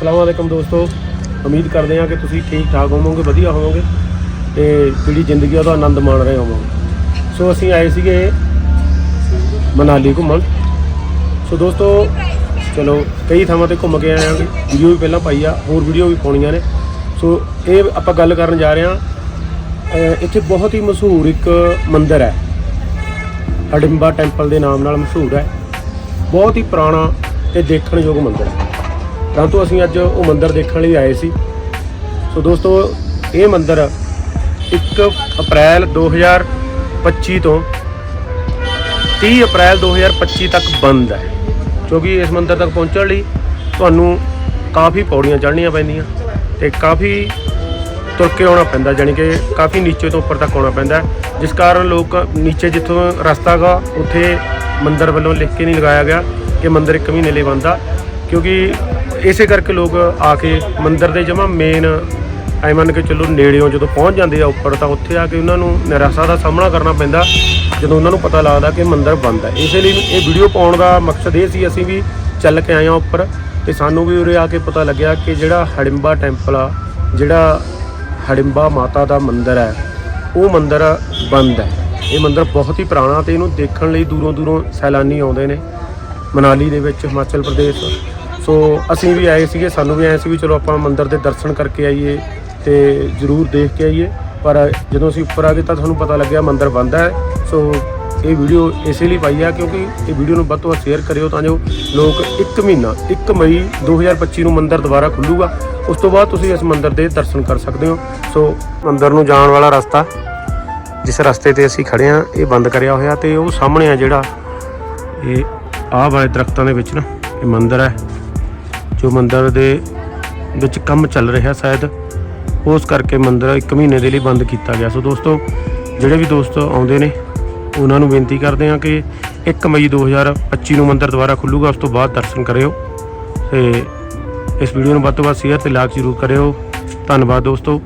ਅਸਲਾਮ ਵਾਲੇਕਮ ਦੋਸਤੋ। ਉਮੀਦ ਕਰਦੇ ਹਾਂ ਕਿ ਤੁਸੀਂ ਠੀਕ ਠਾਕ ਹੋਵੋਗੇ, ਵਧੀਆ ਹੋਵੋਗੇ ਤੇ ਜਿਹੜੀ ਜ਼ਿੰਦਗੀ ਉਹਦਾ ਆਨੰਦ ਮਾਣ ਰਹੇ ਹੋਵੋਗੇ। ਸੋ ਅਸੀਂ ਆਏ ਸੀਗੇ ਮਨਾਲੀ ਘੁੰਮਣ। ਸੋ ਦੋਸਤੋ, ਚਲੋ ਕਈ ਥਾਵਾਂ ਤੇ ਘੁੰਮ ਕੇ ਆਏ ਹਾਂ। ਵੀਡੀਓ ਵੀ ਪਹਿਲਾਂ ਪਾਈ ਆ, ਹੋਰ ਵੀਡੀਓ ਵੀ ਪਾਉਣੀਆਂ ਨੇ। ਸੋ ਇਹ ਆਪਾਂ ਗੱਲ ਕਰਨ ਜਾ ਰਹੇ ਹਾਂ। ਇੱਥੇ ਬਹੁਤ ਹੀ ਮਸ਼ਹੂਰ ਇੱਕ ਮੰਦਿਰ ਹੈ। ਹਡਿੰਬਾ ਟੈਂਪਲ ਦੇ ਨਾਮ ਨਾਲ ਮਸ਼ਹੂਰ ਹੈ। ਬਹੁਤ ਹੀ ਪੁਰਾਣਾ ਤੇ ਦੇਖਣਯੋਗ ਮੰਦਿਰ ਹੈ। ਤੋਂ ਅਸੀਂ ਅੱਜ ਉਹ ਮੰਦਿਰ ਦੇਖਣ ਲਈ ਆਏ ਸੀ। ਸੋ ਦੋਸਤੋ, ਇਹ ਮੰਦਿਰ 1 ਅਪ੍ਰੈਲ 2025 ਤੋਂ 30 ਅਪ੍ਰੈਲ 2025 ਤੱਕ ਬੰਦ ਹੈ। ਕਿਉਂਕਿ ਇਸ ਮੰਦਿਰ ਤੱਕ ਪਹੁੰਚਣ ਲਈ ਤੁਹਾਨੂੰ ਕਾਫੀ ਪੌੜੀਆਂ ਚੜ੍ਹਨੀਆਂ ਪੈਂਦੀਆਂ ਤੇ ਕਾਫੀ ਤੁਰ ਕੇ ਆਉਣਾ ਪੈਂਦਾ, ਜਾਣੀ ਕਿ ਕਾਫੀ ਨੀਚੇ ਤੋਂ ਉੱਪਰ ਤੱਕ ਆਉਣਾ ਪੈਂਦਾ ਜਿਸ ਕਾਰਨ ਲੋਕ ਨੀਚੇ ਜਿੱਥੋਂ ਰਸਤਾ ਗਾ, ਉੱਥੇ ਮੰਦਿਰ ਵੱਲੋਂ ਲਿਖ ਕੇ ਨਹੀਂ ਲਗਾਇਆ ਗਿਆ ਕਿ ਮੰਦਿਰ ਇੱਕ ਮਹੀਨੇ ਲਈ ਬੰਦ ਆ। ਕਿਉਂਕਿ ਇਸੇ ਕਰਕੇ ਲੋਕ ਆ ਕੇ ਮੰਦਿਰ ਦੇ ਜਮਾ ਮੇਨ ਐ ਮੰਨ ਕੇ ਚੱਲੋ ਨੇੜਿਓਂ ਜਦੋਂ ਪਹੁੰਚ ਜਾਂਦੇ ਆ ਉੱਪਰ, ਤਾਂ ਉੱਥੇ ਆ ਕੇ ਉਹਨਾਂ ਨੂੰ ਨਿਰਾਸ਼ਾ ਦਾ ਸਾਹਮਣਾ ਕਰਨਾ ਪੈਂਦਾ, ਜਦੋਂ ਉਹਨਾਂ ਨੂੰ ਪਤਾ ਲੱਗਦਾ ਕਿ ਮੰਦਿਰ ਬੰਦ ਹੈ। ਇਸੇ ਲਈ ਇਹ ਵੀਡੀਓ ਪਾਉਣ ਦਾ ਮਕਸਦ ਇਹ ਸੀ, ਅਸੀਂ ਵੀ ਚੱਲ ਕੇ ਆਏ ਹਾਂ ਉੱਪਰ ਤੇ ਸਾਨੂੰ ਵੀ ਉਰੇ ਆ ਕੇ ਪਤਾ ਲੱਗਿਆ ਕਿ ਜਿਹੜਾ ਹੜਿੰਬਾ ਟੈਂਪਲ ਆ, ਜਿਹੜਾ ਹੜਿੰਬਾ ਮਾਤਾ ਦਾ ਮੰਦਿਰ ਹੈ, ਉਹ ਮੰਦਿਰ ਬੰਦ ਹੈ। ਇਹ ਮੰਦਿਰ ਬਹੁਤ ਹੀ ਪੁਰਾਣਾ ਤੇ ਇਹਨੂੰ ਦੇਖਣ ਲਈ ਦੂਰੋਂ ਦੂਰੋਂ ਸੈਲਾਨੀ ਆਉਂਦੇ ਨੇ, ਮਨਾਲੀ ਦੇ ਵਿੱਚ, ਹਿਮਾਚਲ ਪ੍ਰਦੇਸ਼ ਸੋ ਅਸੀਂ ਵੀ ਆਏ ਸੀਗੇ, ਸਾਨੂੰ ਵੀ ਆਏ ਸੀ ਵੀ ਚਲੋ ਆਪਾਂ ਮੰਦਿਰ ਦੇ ਦਰਸ਼ਨ ਕਰਕੇ ਆਈਏ ਤੇ ਜ਼ਰੂਰ ਦੇਖ ਕੇ ਆਈਏ। ਪਰ ਜਦੋਂ ਅਸੀਂ ਉੱਪਰ ਆ ਗਏ ਤਾਂ ਤੁਹਾਨੂੰ ਪਤਾ ਲੱਗਿਆ ਮੰਦਿਰ ਬੰਦ ਹੈ। ਸੋ ਇਹ ਵੀਡੀਓ ਇਸੇ ਲਈ ਪਾਈ ਆ ਕਿਉਂਕਿ ਇਹ ਵੀਡੀਓ ਨੂੰ ਵੱਧ ਤੋਂ ਵੱਧ ਸ਼ੇਅਰ ਕਰਿਓ ਤਾਂ ਜੋ ਲੋਕ 1 ਮਹੀਨਾ 1 ਮਈ 2025 ਨੂੰ ਮੰਦਿਰ ਦੁਬਾਰਾ ਖੁੱਲੂਗਾ। ਉਸ ਤੋਂ ਬਾਅਦ ਤੁਸੀਂ ਇਸ ਮੰਦਿਰ ਦੇ ਦਰਸ਼ਨ ਕਰ ਸਕਦੇ ਹੋ। ਸੋ ਮੰਦਿਰ ਨੂੰ ਜਾਣ ਵਾਲਾ ਰਸਤਾ, ਜਿਸ ਰਸਤੇ ਤੇ ਅਸੀਂ ਖੜੇ ਆ ਇਹ ਬੰਦ ਕਰਿਆ ਹੋਇਆ ਤੇ ਉਹ ਸਾਹਮਣੇ ਆ ਜਿਹੜਾ ਇਹ ਆਹ ਵਾਲੇ ਦਰਖਤਾਂ ਦੇ ਵਿੱਚ ਨਾ, ਇਹ ਮੰਦਿਰ ਹੈ। ਜੋ ਮੰਦਰ ਦੇ ਵਿੱਚ ਕੰਮ ਚੱਲ ਰਿਹਾ ਸ਼ਾਇਦ, ਉਸ ਕਰਕੇ ਮੰਦਰ 1 ਮਹੀਨੇ ਦੇ ਲਈ ਬੰਦ ਕੀਤਾ ਗਿਆ। ਸੋ ਦੋਸਤੋ, ਜਿਹੜੇ ਵੀ ਦੋਸਤ ਆਉਂਦੇ ਨੇ, ਉਹਨਾਂ ਨੂੰ ਬੇਨਤੀ ਕਰਦੇ ਹਾਂ ਕਿ 1 ਮਈ 2025 ਨੂੰ ਮੰਦਰ ਦੁਬਾਰਾ ਖੁੱਲੂਗਾ, ਉਸ ਤੋਂ ਬਾਅਦ ਦਰਸ਼ਨ ਕਰਿਓ ਤੇ ਇਸ ਵੀਡੀਓ ਨੂੰ ਵੱਧ ਤੋਂ ਵੱਧ ਸ਼ੇਅਰ ਤੇ ਲਾਈਕ ਜ਼ਰੂਰ ਕਰਿਓ। ਧੰਨਵਾਦ ਦੋਸਤੋ।